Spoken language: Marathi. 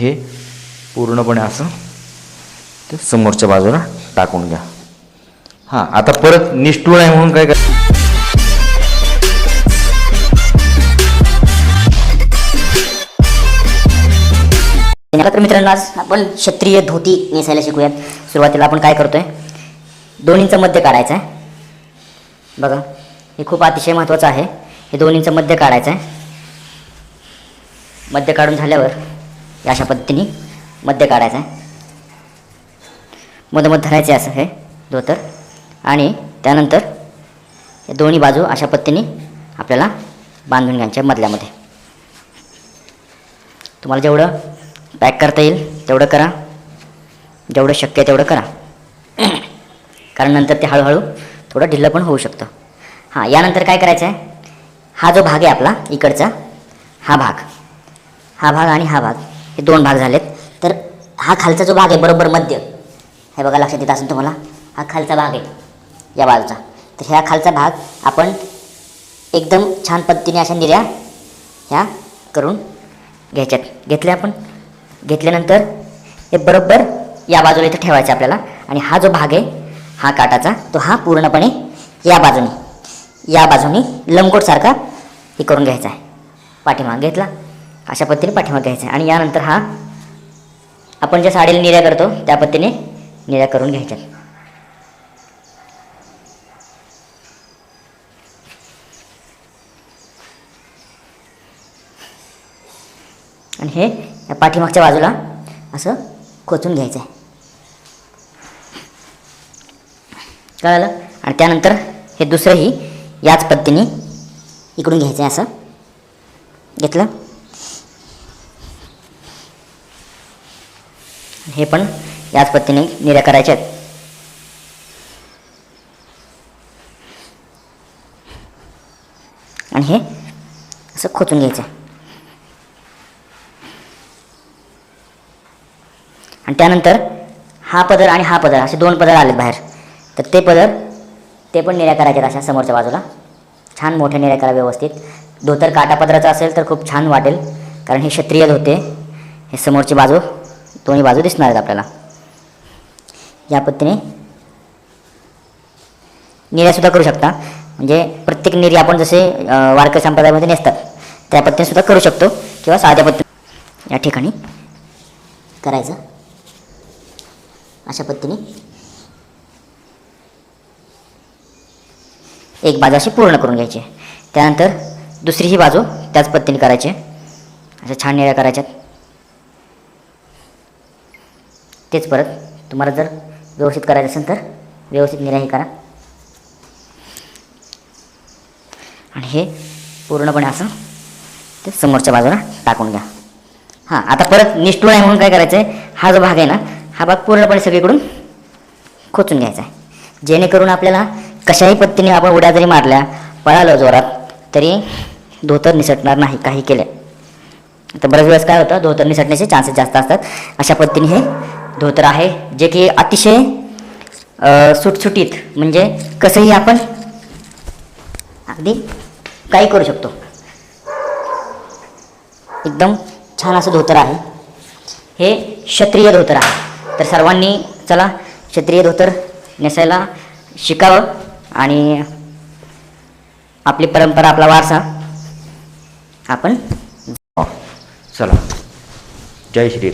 हे पूर्णपणे असं ते समोरच्या बाजूला टाकून घ्या. हां आता परत निष्ठूळ आहे म्हणून काय करा तर मित्रांनो आज आपण क्षत्रिय धोती नेसायला शिकूयात. सुरुवातीला आपण काय करतोय? दोन इंच मध्य काढायचं आहे. बघा हे खूप अतिशय महत्त्वाचं आहे. हे दोन इंच मध्य काढायचं आहे. मध्य काढून झाल्यावर अशा पद्धतीने मध्य काढायचं आहे. मधोमध धरायचे असं हे धोतर. आणि त्यानंतर हे दोन्ही बाजू अशा पद्धतीने आपल्याला बांधून घ्यायच्या मधल्यामध्ये. तुम्हाला जेवढं पॅक करता येईल तेवढं करा. जेवढं शक्य आहे तेवढं करा. कारण नंतर ते हळूहळू थोडं ढिल्लं पण होऊ शकतं. हां यानंतर काय करायचं आहे? हा जो भाग आहे आपला इकडचा हा भाग. हा भाग आणि हा भाग. हे दोन भाग झालेत. तर हा खालचा जो भाग आहे बरोबर मध्य. हे बघा लक्षात येत असेल तुम्हाला? हा खालचा भाग आहे या बाजूचा. तर ह्या खालचा भाग आपण एकदम छान पद्धतीने अशा निर्या ह्या करून घ्यायच्यात. घेतल्या आपण? घेतल्यानंतर हे बरोबर या बाजूला इथं ठेवायचं आपल्याला. आणि हा जो भाग आहे हा काटाचा तो हा पूर्णपणे या बाजूने या बाजूने लंगोटसारखा हे करून घ्यायचा आहे. पाठीमाग घेतला. अशा पद्धतीने पाठीमाग घ्यायचा आहे. आणि यानंतर हा आपण ज्या साडीला निर्या करतो त्या पद्धतीने निर्या करून घ्यायच्या आणि हे या पाठीमागच्या बाजूला असं खोचून घ्यायचं आहे. कळालं? आणि त्यानंतर हे दुसरंही याच पद्धतीने इकडून घ्यायचं आहे असं. घेतलं? हे पण याच पद्धतीने निर्या करायचे आहेत. आणि हे असं खोचून घ्यायचं. आणि त्यानंतर हा पदर आणि हा पदर असे दोन पदर आलेत बाहेर. तर ते पदर ते पण निर्या करायचे अशा समोरच्या बाजूला. छान मोठ्या निर्या करा व्यवस्थित. धोतर काटा पदराचा असेल तर खूप छान वाटेल कारण हे क्षत्रिय धोते. हे समोरची बाजू दोन्ही बाजू दिसणार आहेत आपल्याला. या पद्धतीने निर्यासुद्धा करू शकता. म्हणजे प्रत्येक निर्या आपण जसे वारकरी संप्रदायामध्ये नेसतात त्या पद्धतीने सुद्धा करू शकतो किंवा साध्या पद्धती या ठिकाणी करायचं. अशा पद्धतीने एक बाजू अशी पूर्ण करून घ्यायची. त्यानंतर दुसरी ही बाजू त्याच पद्धतीने करायची. अशा छान निर्या करायच्यात. तेच परत तुम्हाला जर व्यवस्थित करायचं असेल तर व्यवस्थित निऱ्याही करा. आणि हे पूर्णपणे असं ते समोरच्या बाजूला टाकून घ्या. हां आता परत निष्ठूळ आहे म्हणून काय करायचं आहे हा जो भाग आहे ना हा भाग पूर्णपणे सगळीकडून खोचून घ्यायचा आहे. जेणेकरून आपल्याला कशाही पद्धतीने आपण उड्या जरी मारल्या पळालं जोरात तरी धोतर निसटणार नाही काही केलं. तर बऱ्याच वेळेस काय होतं धोतर निसटण्याचे चान्सेस जास्त असतात. अशा पद्धतीने हे धोतर आहे जे की अतिशय सुटसुटीत म्हणजे कसंही आपण अगदी काही करू शकतो. एकदम छान असं धोतर आहे. हे क्षत्रिय धोतर आहे. तर सर्वांनी चला क्षत्रिय धोतर नेसायला शिकावं आणि आपली परंपरा आपला वारसा आपण चला. जय श्रीराम.